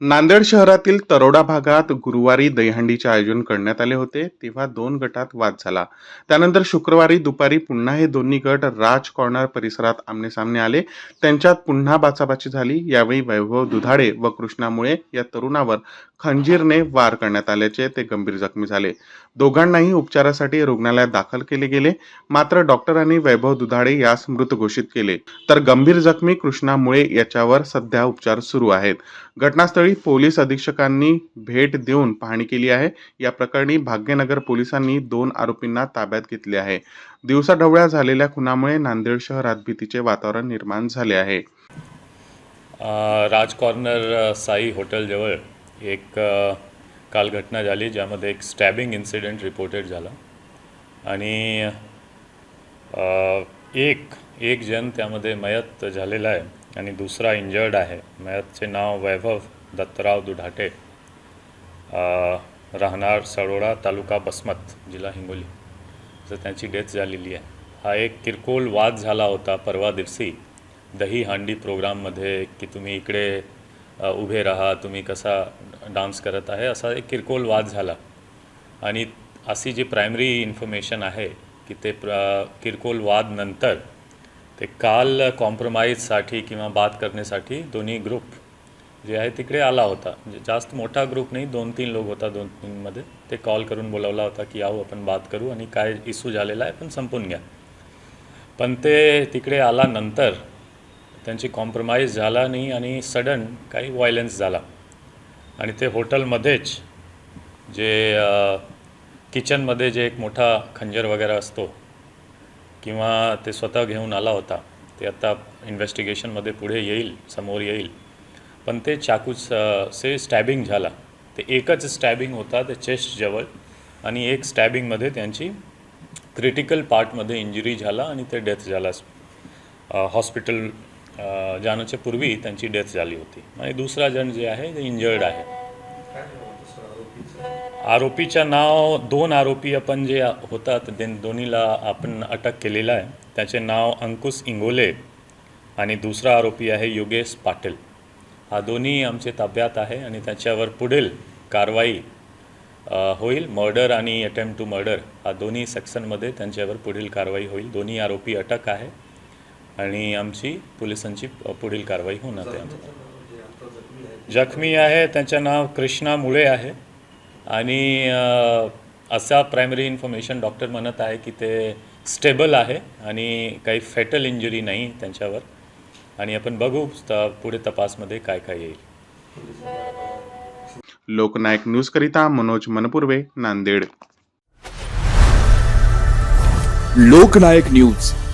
नांदेड शहरातील तरोडा भागात गुरुवारी दहीहंडीचे आयोजन करण्यात आले होते तेव्हा दोन गटात वाद झाला. त्यानंतर शुक्रवारी दुपारी पुन्हा हे दोन्ही गट राज कॉर्नर परिसरात आमनेसामने आले. त्यांच्यात पुन्हा बाचाबाची झाली. यावेळी वैभव दुधाडे व कृष्णामुळे या तरुणावर खंजीरने वार करण्यात आल्याचे ते गंभीर जखमी झाले. दोघांनाही उपचारासाठी रुग्णालयात दाखल केले गेले. मात्र डॉक्टरांनी वैभव दुधाडे यास मृत घोषित केले. तर गंभीर जखमी कृष्णामुळे याच्यावर सध्या उपचार सुरू आहेत. घटनास्थळी पोलीस अधीक्षकांनी भेट देऊन पाहणी केली आहे. या प्रकरणी भाग्यनगर पोलिसांनी दोन आरोपींना ताब्यात घेतले आहे. दिवसाढवळ्या झालेल्या खुनामुळे नांदेड शहरात भीतीचे वातावरण निर्माण झाले आहे. राज कॉर्नर साई हॉटेलजवळ एक काल घटना झाली ज्यामध्ये एक स्टॅबिंग इन्सिडेंट रिपोर्टेड झाला. आणि एक एक जण त्यामध्ये मयत झालेला आहे आणि दुसरा इंजर्ड आहे. मयतचे नाव वैभव दत्तराव दुधाटे राहणार सरोडा तालुका बसमत जिल्हा हिंगोली. तर त्यांची डेथ झालेली आहे. हा एक किरकोळ वाद झाला होता परवा दिवशी. दही हांडी प्रोग्राममध्ये की तुम्ही इकडे उभे राहा तुम्ही कसा डान्स करत आहे असा एक किरकोळ वाद झाला. आणि अशी जी प्रायमरी इन्फॉर्मेशन आहे की ते प्र किरकोळ वाद नंतर ते काल कॉम्प्रोमाइजसाठी किंवा बात करण्यासाठी दोन्ही ग्रुप जे आहे तिकडे आला होता. म्हणजे जास्त मोठा ग्रुप नाही दोन तीन लोक होता दोन तीनमध्ये ते कॉल करून बोलावला होता की आहो आपण बात करू आणि काय इश्यू झालेला आहे पण संपून घ्या. पण ते तिकडे आल्यानंतर त्यांची कॉम्प्रोमाइज झाला नाही आणि सडन काही व्हायलन्स झाला. आणि ते हॉटेलमध्येच जे किचनमध्ये जे एक मोठा खंजर वगैरे असतो किंवा ते स्वतः घेऊन आला होता ते आत्ता इन्व्हेस्टिगेशनमध्ये पुढे येईल समोर येईल. पण ते चाकूच से स्टॅबिंग झाला. ते एकच स्टॅबिंग होता ते चेस्टजवळ आणि एक स्टॅबिंगमध्ये त्यांची क्रिटिकल पार्टमध्ये इंजुरी झाला आणि ते डेथ झाला. हॉस्पिटल जाण्याच्या पूर्वी त्यांची डेथ झाली होती. आणि दुसरा जण जे आहे ते इंजर्ड आहे. आरोपीच्या नाव दोन आरोपी आपण जे होतात ते दोन्हीला आपण अटक केलेलं आहे. त्याचे नाव अंकुश इंगोले आणि दुसरा आरोपी आहे योगेश पाटील. हा दोन्ही आमचे ताब्यात आहे आणि त्याच्यावर पुढील कारवाई होईल. मर्डर आणि अटेम्प्ट टू मर्डर हा दोन्ही सेक्शनमध्ये त्यांच्यावर पुढील कारवाई होईल. दोन्ही आरोपी अटक आहे. आणि आमची पोलिसांची पुढील कारवाई होणार आहे. जखमी आहे. त्यांचं नाव कृष्णा मुळे आहे. आणि असा प्रायमरी इन्फॉर्मेशन डॉक्टर म्हणत आहे की ते स्टेबल आहे आणि काही फेटल इंजुरी नाही त्यांच्यावर. आणि आपण बघू त- पुढे तपासमध्ये काय काय येईल. लोकनायक न्यूज करिता मनोज मनपुर्वे नांदेड. लोकनायक न्यूज.